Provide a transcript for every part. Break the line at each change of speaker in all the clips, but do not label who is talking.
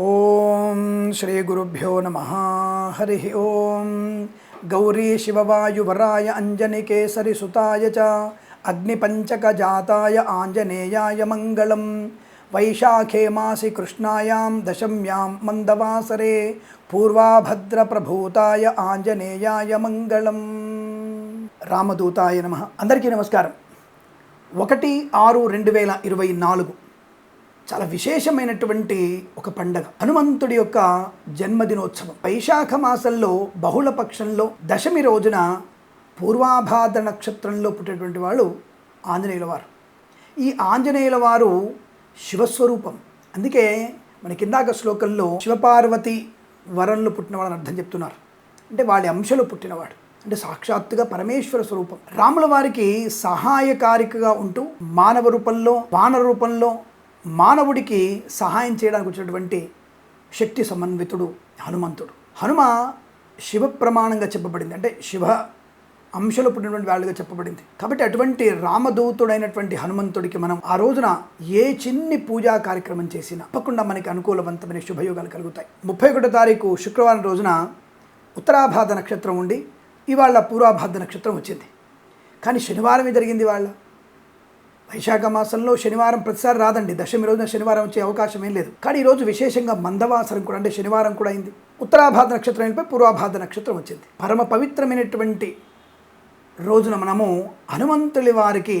ఓం శ్రీ గురుభ్యో నమ. హరి ఓం. గౌరీ శివవాయువరాయ అంజనికేసరి సుతాయ చ. అగ్నిపంచకజాతాయ ఆంజనేయాయ మంగళం. వైశాఖే మాసి కృష్ణాయాం దశమ్యాం మందవాసరే. పూర్వాభద్రప్రభూతాయ ఆంజనేయాయ మంగళం. రామదూతాయ నమ. అందరికీ నమస్కారం. ఒకటి ఆరు రెండు వేల ఇరవై నాలుగు. చాలా విశేషమైనటువంటి ఒక పండగ. హనుమంతుడి యొక్క జన్మదినోత్సవం. వైశాఖ మాసంలో బహుళ పక్షంలో దశమి రోజున పూర్వాభాద్ర నక్షత్రంలో పుట్టినటువంటి వాళ్ళు ఆంజనేయుల వారు ఈ ఆంజనేయుల వారు శివస్వరూపం. అందుకే మన కిందాక శ్లోకంలో శివపార్వతి వరంలో పుట్టిన అర్థం చెప్తున్నారు. అంటే వాళ్ళ అంశలో పుట్టినవాడు. అంటే సాక్షాత్తుగా పరమేశ్వర స్వరూపం. రాముల వారికి సహాయకారికగా ఉంటూ మానవ రూపంలో వానర రూపంలో మానవుడికి సహాయం చేయడానికి వచ్చినటువంటి శక్తి సమన్వితుడు హనుమంతుడు. హనుమ శివ ప్రమాణంగా చెప్పబడింది. అంటే శివ అంశలో పుట్టినటువంటి వాళ్ళుగా చెప్పబడింది. కాబట్టి అటువంటి రామదూతుడైనటువంటి హనుమంతుడికి మనం ఆ రోజున ఏ చిన్ని పూజా కార్యక్రమం చేసినా తప్పకుండా మనకి అనుకూలవంతమైన శుభయోగాలు కలుగుతాయి. ముప్పై ఒకటో తారీఖు శుక్రవారం రోజున ఉత్తరాభాద నక్షత్రం ఉండి ఇవాళ పూర్వాభాద నక్షత్రం వచ్చింది. కానీ శనివారమే జరిగింది వాళ్ళ వైశాఖ మాసంలో శనివారం ప్రతిసారి రాదండి. దశమి రోజున శనివారం వచ్చే అవకాశం ఏం లేదు. కానీ ఈరోజు విశేషంగా మందవాసరం కూడా అంటే శనివారం కూడా అయింది. ఉత్తరాభాద నక్షత్రం అయినపై పూర్వాభాద నక్షత్రం వచ్చింది. పరమ పవిత్రమైనటువంటి రోజున మనము హనుమంతుడి వారికి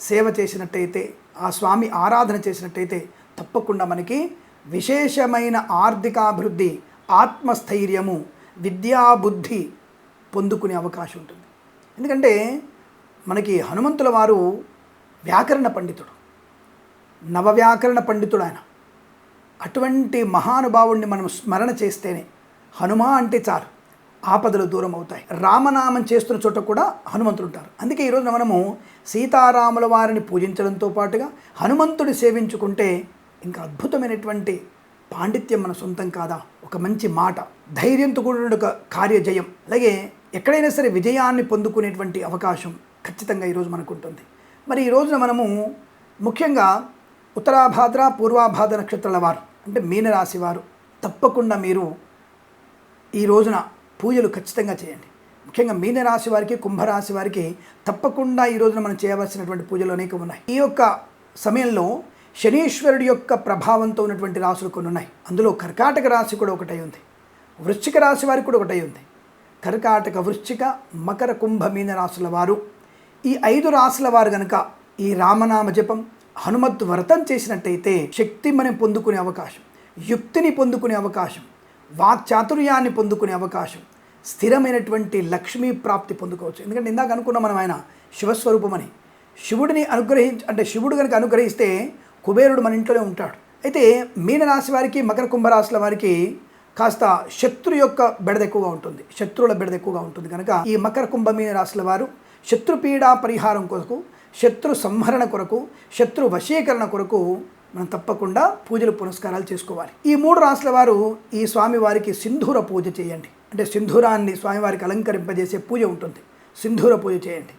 సేవ చేసినట్టయితే ఆ స్వామి ఆరాధన చేసినట్టయితే తప్పకుండా మనకి విశేషమైన ఆర్థికాభివృద్ధి ఆత్మస్థైర్యము విద్యాబుద్ధి పొందుకునే అవకాశం ఉంటుంది. ఎందుకంటే మనకి హనుమంతుల వారు వ్యాకరణ పండితుడు. నవవ్యాకరణ పండితుడు ఆయన. అటువంటి మహానుభావుణ్ణి మనం స్మరణ చేస్తేనే హనుమ అంటే చాలు ఆపదలు దూరం అవుతాయి రామనామం చేస్తున్న చోట కూడా హనుమంతుడు ఉంటారు అందుకే ఈరోజు మనము సీతారాముల వారిని పూజించడంతో పాటుగా హనుమంతుడి సేవించుకుంటే ఇంకా అద్భుతమైనటువంటి పాండిత్యం మన సొంతం కాదా? ఒక మంచి మాట ధైర్యంతో కూడిన ఒక కార్యజయం. అలాగే ఎక్కడైనా సరే విజయాన్ని పొందుకునేటువంటి అవకాశం ఖచ్చితంగా ఈరోజు మనకు ఉంటుంది. మరి ఈ రోజున మనము ముఖ్యంగా ఉత్తరాభాద్ర పూర్వాభాద్ర నక్షత్రాల వారు అంటే మీనరాశి వారు తప్పకుండా మీరు ఈ రోజున పూజలు ఖచ్చితంగా చేయండి. ముఖ్యంగా మీనరాశి వారికి కుంభరాశి వారికి తప్పకుండా ఈ రోజున మనం చేయవలసినటువంటి పూజలు అనేక ఉన్నాయి. ఈ యొక్క సమయంలో శనీశ్వరుడి యొక్క ప్రభావంతో ఉన్నటువంటి రాశులు కొన్ని ఉన్నాయి. అందులో కర్కాటక రాశి కూడా ఒకటై ఉంది. వృశ్చిక రాశి వారికి కూడా ఒకటై ఉంది. కర్కాటక వృశ్చిక మకర కుంభ మీన రాశుల వారు ఈ ఐదు రాసుల వారు గనక ఈ రామనామ జపం హనుమత్ వ్రతం చేసినట్టయితే శక్తి మనం పొందుకునే అవకాశం యుక్తిని పొందుకునే అవకాశం వాక్చాతుర్యాన్ని పొందుకునే అవకాశం స్థిరమైనటువంటి లక్ష్మీ ప్రాప్తి పొందుకోవచ్చు. ఎందుకంటే ఇందాక అనుకున్నాం మనం ఆయన శివస్వరూపమని. శివుడిని అనుగ్రహించి అంటే శివుడు కనుక అనుగ్రహిస్తే కుబేరుడు మన ఇంట్లోనే ఉంటాడు. అయితే మీనరాశి వారికి మకర కుంభరాశుల వారికి కాస్త శత్రు యొక్క బెడద ఎక్కువగా ఉంటుంది. శత్రువుల బెడద ఎక్కువగా ఉంటుంది. కనుక ఈ మకర కుంభ మీన రాశుల వారు శత్రుపీడా పరిహారం కొరకు శత్రు సంహరణ కొరకు శత్రు వశీకరణ కొరకు మనం తప్పకుండా పూజలు పునస్కారాలు చేసుకోవాలి. ఈ మూడు రాశుల వారు ఈ స్వామివారికి సింధూర పూజ చేయండి. అంటే సింధూరాన్ని స్వామివారికి అలంకరింపజేసే పూజ ఉంటుంది. సింధూర పూజ చేయండి.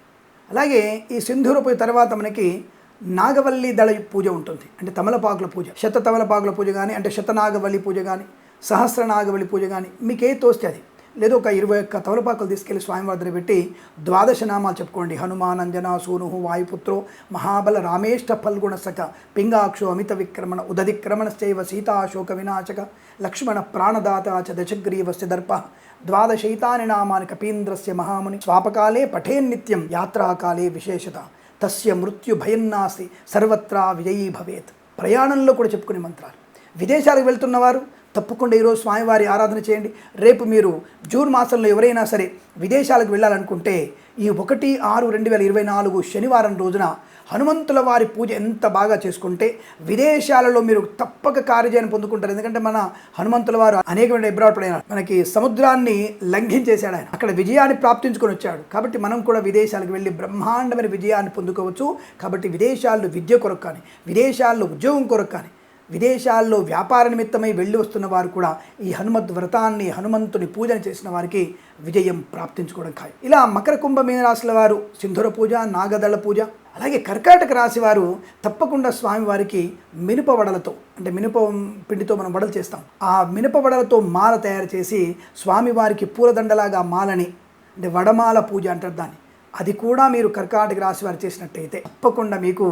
అలాగే ఈ సింధూర పూజ తర్వాత మనకి నాగవల్లి దళ పూజ ఉంటుంది. అంటే తమలపాకుల పూజ. శత తమలపాకుల పూజ కానీ అంటే శతనాగవల్లి పూజ కానీ సహస్ర నాగవల్లి పూజ కానీ మీకు ఏ తోస్తే అది. లేదా ఒక ఇరవై ఒక్క తమలపాకులు తీసుకెళ్ళి స్వామివారి దగ్గర పెట్టి ద్వాదశ నామాలు చెప్పుకోండి. హనుమానంజన సూను వాయుపుత్రో మహాబల రామేష్ట ఫల్గుణ సఖ పింగాక్షు అమిత విక్రమణ ఉదధిక్రమణశ్చైవ సీతాశోక వినాశక లక్ష్మణ ప్రాణదాత చ దశగ్రీవస్య దర్ప ద్వాదశైతాని నామాని కపీంద్రస్య మహాముని స్వాపకాలే పఠేన్నిత్యం యాత్రాకాలే విశేషత తస్య మృత్యు భయం సర్వత్రా విజయీ భవేత్. ప్రయాణంలో కూడా చెప్పుకునే మంత్రాలు. విదేశాలకు వెళ్తున్నవారు తప్పకుండా ఈరోజు స్వామివారి ఆరాధన చేయండి. రేపు మీరు జూన్ మాసంలో ఎవరైనా సరే విదేశాలకు వెళ్ళాలనుకుంటే ఈ ఒకటి ఆరు రెండు వేల ఇరవై నాలుగు శనివారం రోజున హనుమంతుల వారి పూజ ఎంత బాగా చేసుకుంటే విదేశాలలో మీరు తప్పక కార్యజయం పొందుకుంటారు. ఎందుకంటే మన హనుమంతుల వారు అనేకమైన ఇబ్రాడ్పడిన మనకి సముద్రాన్ని లంఘించేశాడు ఆయన. అక్కడ విజయాన్ని ప్రాప్తించుకొని వచ్చాడు. కాబట్టి మనం కూడా విదేశాలకు వెళ్ళి బ్రహ్మాండమైన విజయాన్ని పొందుకోవచ్చు. కాబట్టి విదేశాల్లో విద్య కొరకు కానీ విదేశాల్లో ఉద్యోగం కొరకు కానీ విదేశాల్లో వ్యాపార నిమిత్తమై వెళ్ళి వస్తున్న వారు కూడా ఈ హనుమద్ వ్రతాన్ని హనుమంతుని పూజన చేసిన వారికి విజయం ప్రాప్తించుకోవడం ఖాయం. ఇలా మకర కుంభ మీనరాశుల వారు సింధుర పూజ నాగదళ పూజ అలాగే కర్కాటక రాశి వారు తప్పకుండా స్వామివారికి మినప వడలతో అంటే మినప పిండితో మనం వడలు చేస్తాం. ఆ మినప వడలతో మాల తయారు చేసి స్వామివారికి పూలదండలాగా మాలని అంటే వడమాల పూజ అంటారు దాన్ని. అది కూడా మీరు కర్కాటక రాశి వారు చేసినట్టయితే తప్పకుండా మీకు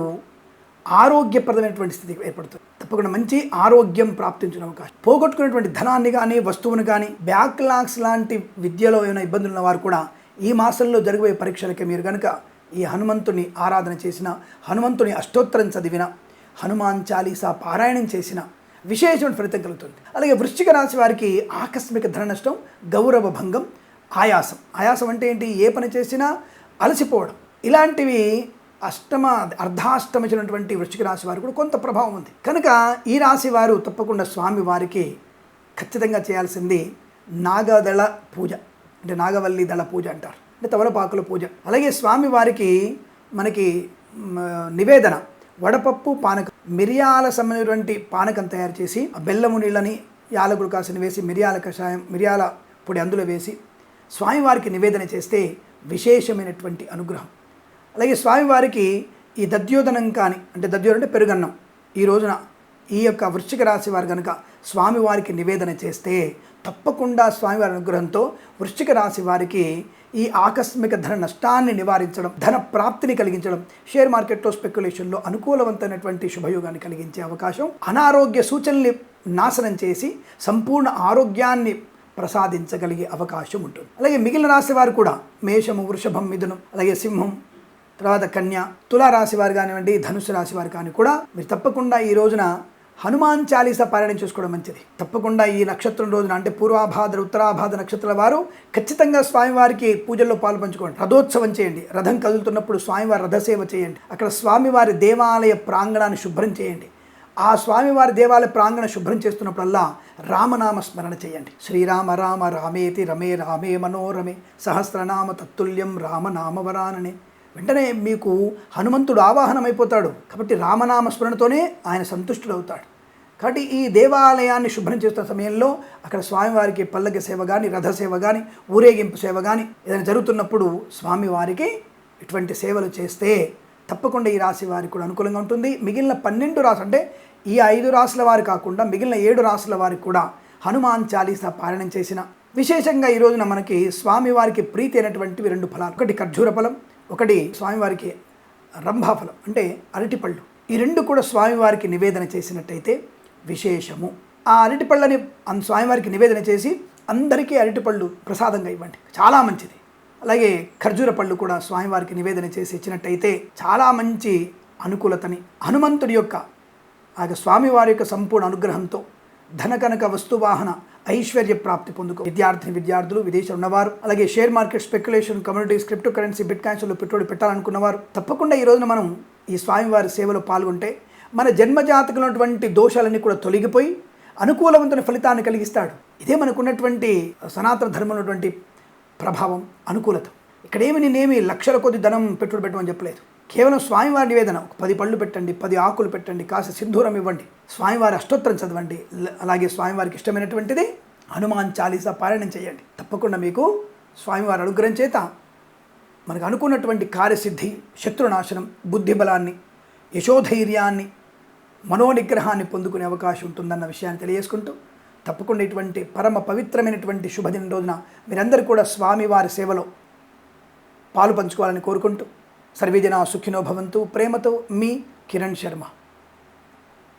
ఆరోగ్యప్రదమైనటువంటి స్థితి ఏర్పడుతుంది. తప్పకుండా మంచి ఆరోగ్యం ప్రాప్తించిన అవకాశం. పోగొట్టుకున్నటువంటి ధనాన్ని కానీ వస్తువును కానీ బ్యాక్లాగ్స్ లాంటి విద్యలో ఏమైనా ఇబ్బందులు ఉన్న వారు కూడా ఈ మాసంలో జరగబోయే పరీక్షలకి మీరు కనుక ఈ హనుమంతుని ఆరాధన చేసిన హనుమంతుని అష్టోత్తరం చదివిన హనుమాన్ చాలీసా పారాయణం చేసిన విశేషమైన ఫలితం కలుగుతుంది. అలాగే వృశ్చిక రాశి వారికి ఆకస్మిక ధన నష్టం గౌరవ భంగం ఆయాసం. ఆయాసం అంటే ఏంటి? ఏ పని చేసినా అలసిపోవడం. ఇలాంటివి అష్టమ అర్ధాష్టమించినటువంటి వృశ్చిక రాశి వారు కూడా కొంత ప్రభావం ఉంది. కనుక ఈ రాశి వారు తప్పకుండా స్వామి వారికి ఖచ్చితంగా చేయాల్సింది నాగదళ పూజ. అంటే నాగవల్లి దళ పూజ అంటారు. అంటే తవలపాకుల పూజ. అలాగే స్వామి వారికి మనకి నివేదన. వడపప్పు పానకం. మిరియాల సంబంధించినటువంటి పానకం తయారు చేసి ఆ బెల్లము నీళ్ళని యాలకులు కాసిన వేసి మిరియాల కషాయం మిరియాల పొడి అందులో వేసి స్వామివారికి నివేదన చేస్తే విశేషమైనటువంటి అనుగ్రహం. అలాగే స్వామివారికి ఈ దద్యోధనం కానీ అంటే దద్యోధనం అంటే పెరుగన్నం. ఈ రోజున ఈ యొక్క వృశ్చిక రాశి వారు కనుక స్వామివారికి నివేదన చేస్తే తప్పకుండా స్వామివారి అనుగ్రహంతో వృశ్చిక రాశి వారికి ఈ ఆకస్మిక ధన నష్టాన్ని నివారించడం ధన ప్రాప్తిని కలిగించడం షేర్ మార్కెట్లో స్పెక్యులేషన్లో అనుకూలవంతమైనటువంటి శుభయోగాన్ని కలిగించే అవకాశం అనారోగ్య సూచనల్ని నాశనం చేసి సంపూర్ణ ఆరోగ్యాన్ని ప్రసాదించగలిగే అవకాశం ఉంటుంది. అలాగే మిగిలిన రాశి వారు కూడా మేషము వృషభం మిథునం అలాగే సింహం తర్వాత కన్య తులారాశి వారు కానివ్వండి ధనుసు రాశి వారు కానీ కూడా మీరు తప్పకుండా ఈ రోజున హనుమాన్ చాలీసా పారాయణం చేసుకోవడం మంచిది. తప్పకుండా ఈ నక్షత్రం రోజున అంటే పూర్వాభాద్ర ఉత్తరాభాద్ర నక్షత్రాల వారు ఖచ్చితంగా స్వామివారికి పూజల్లో పాలు పంచుకోండి. రథోత్సవం చేయండి. రథం కదులుతున్నప్పుడు స్వామివారి రథసేవ చేయండి. అక్కడ స్వామివారి దేవాలయ ప్రాంగణాన్ని శుభ్రం చేయండి. ఆ స్వామివారి దేవాలయ ప్రాంగణ శుభ్రం చేస్తున్నప్పుడల్లా రామనామ స్మరణ చేయండి. శ్రీరామ రామ రామేతి రమే రామే మనోరమే సహస్రనామ తత్తుల్యం రామనామవరాననే వెంటనే మీకు హనుమంతుడు ఆవాహనమైపోతాడు. కాబట్టి రామనామ స్మరణతోనే ఆయన సంతుష్టుడవుతాడు. కాబట్టి ఈ దేవాలయాన్ని శుభ్రం చేస్తున్న సమయంలో అక్కడ స్వామివారికి పల్లకి సేవ కానీ రథ సేవ కానీ ఊరేగింపు సేవ కానీ ఏదైనా జరుగుతున్నప్పుడు స్వామివారికి ఇటువంటి సేవలు చేస్తే తప్పకుండా ఈ రాశి వారికి కూడా అనుకూలంగా ఉంటుంది. మిగిలిన పన్నెండు రాసు అంటే ఈ ఐదు రాశుల వారు కాకుండా మిగిలిన ఏడు రాసుల వారికి కూడా హనుమాన్ చాలీసా పారాయణం చేసిన విశేషంగా ఈ రోజున మనకి స్వామివారికి ప్రీతి అయినటువంటివి రెండు ఫలాలు. ఒకటి ఖర్జూర ఫలం ఒకటి స్వామివారికి రంభాఫలం అంటే అరటిపళ్ళు. ఈ రెండు కూడా స్వామివారికి నివేదన చేసినట్టయితే విశేషము. ఆ అరటిపళ్ళని అన్ స్వామివారికి నివేదన చేసి అందరికీ అరటిపళ్ళు ప్రసాదంగా ఇవ్వండి. చాలా మంచిది. అలాగే ఖర్జూర పళ్ళు కూడా స్వామివారికి నివేదన చేసి ఇచ్చినట్టయితే చాలా మంచి అనుకూలతని హనుమంతుడి యొక్క ఆ స్వామివారి యొక్క సంపూర్ణ అనుగ్రహంతో ధనకనక వస్తువాహన ఐశ్వర్య ప్రాప్తి పొందుకో. విద్యార్థిని విద్యార్థులు విదేశంలో ఉన్నవారు అలాగే share market speculation communities crypto currency bit కాయిన్స్లో పెట్టుబడి పెట్టాలనుకున్నవారు తప్పకుండా ఈ రోజున మనం ఈ స్వామివారి సేవలో పాల్గొంటే మన జన్మజాతకంలో ఉన్నటువంటి దోషాలన్నీ కూడా తొలగిపోయి అనుకూలవంతమైన ఫలితాన్ని కలిగిస్తాడు. ఇదే మనకున్నటువంటి సనాతన ధర్మంలో ఉన్నటువంటి ప్రభావం అనుకూలత. ఇక్కడేమి నేనేమి లక్షల కొద్ది ధనం పెట్టుబడి పెట్టమని చెప్పలేదు. కేవలం స్వామివారి నివేదన ఒక పది పళ్ళు పెట్టండి పది ఆకులు పెట్టండి కాస్త సింధూరం ఇవ్వండి స్వామివారి అష్టోత్తరం చదవండి అలాగే స్వామివారికి ఇష్టమైనటువంటిది హనుమాన్ చాలీసా పారాయణం చేయండి. తప్పకుండా మీకు స్వామివారి అనుగ్రహం చేత మనకు అనుకున్నటువంటి కార్యసిద్ధి శత్రునాశనం బుద్ధి బలాన్ని యశోధైర్యాన్ని మనోనిగ్రహాన్ని పొందుకునే అవకాశం ఉంటుందన్న విషయాన్ని తెలియజేసుకుంటూ తప్పకుండా ఇటువంటి పరమ పవిత్రమైనటువంటి శుభదిన రోజున మీరందరూ కూడా స్వామివారి సేవలో పాలు పంచుకోవాలని కోరుకుంటూ సర్వేజన సుఖినో భవంతు. ప్రేమతో మీ కిరణ్ శర్మ.